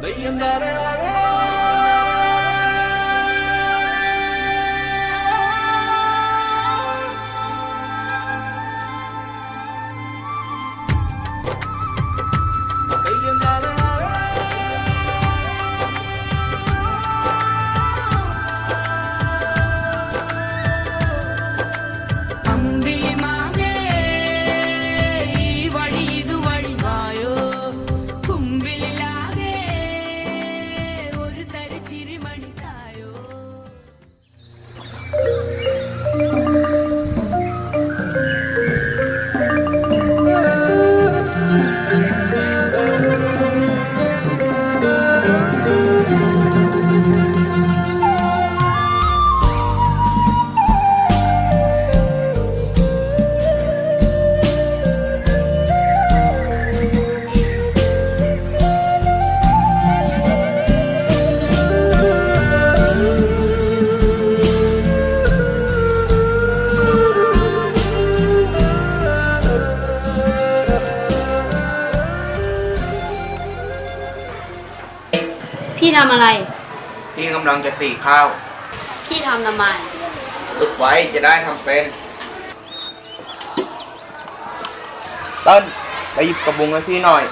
They ain't that พี่ทำอะไร พี่กำลังจะสีข้าว พี่ทำทำไม ฝึกไว้จะได้ทำเป็นต้นไปหยิบกระบุงให้พี่หน่อย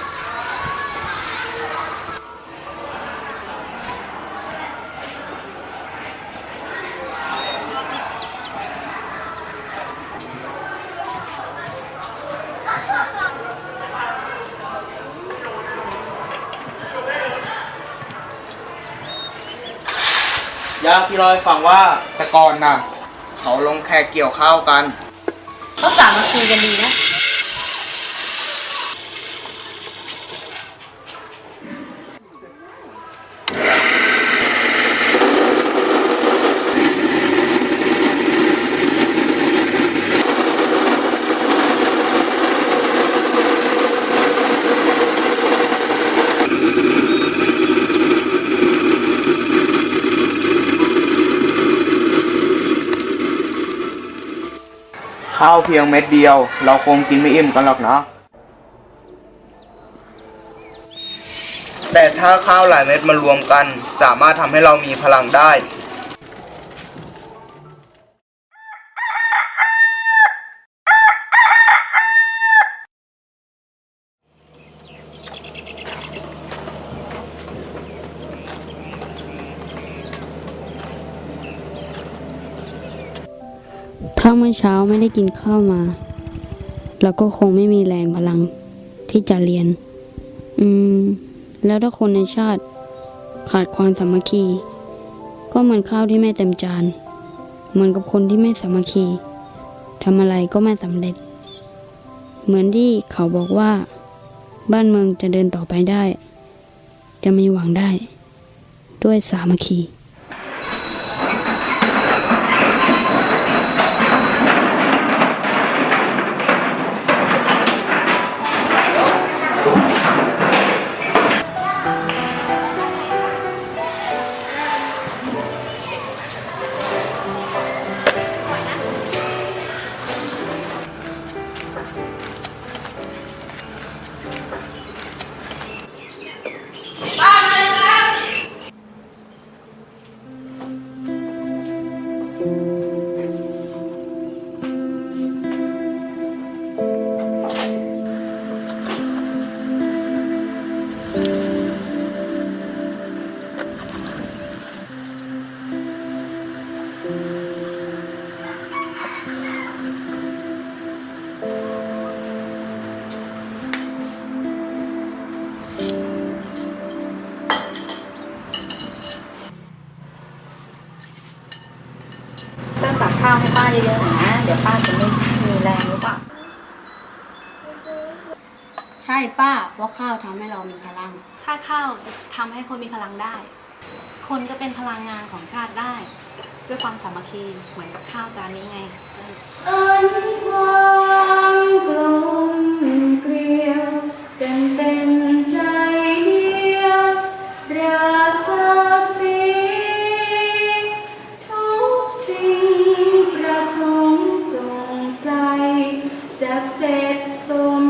ย่าพี่เล่าให้ฟังว่าแต่ก่อนน่ะ เขาลงแขกเกี่ยวข้าวกันเขาสามัคคีกันดีนะ ข้าวเพียงเม็ดเดียว เราคงกินไม่อิ่มกันหรอกนะแต่ถ้าข้าวหลายเม็ดมารวมกัน สามารถทำให้เรามีพลังได้ ถ้าเมื่อเช้าไม่ได้กินข้าวมา เราก็คงไม่มีแรงพลังที่จะเรียน อืม แล้วถ้าคนในชาติ ขาดความสามัคคี ก็เหมือนข้าวที่ไม่เต็มจาน เหมือนกับคนที่ไม่สามัคคีทำอะไรก็ไม่สำเร็จ เหมือนที่เขาบอกว่า บ้านเมืองจะเดินต่อไปได้ จะมีหวังได้ ด้วยสามัคคี เยอะๆหน่อยนะ เดี๋ยวป้าจะไม่มีแรงหรือเปล่า ใช่ป้าเพราะข้าวทำให้เรามีพลัง ถ้าข้าวทำให้คนมีพลังได้ คนก็เป็นพลังงานของชาติได้ ด้วยความสามัคคีเหมือนกับข้าวจานนี้ไงอันความกลม จากเศษสม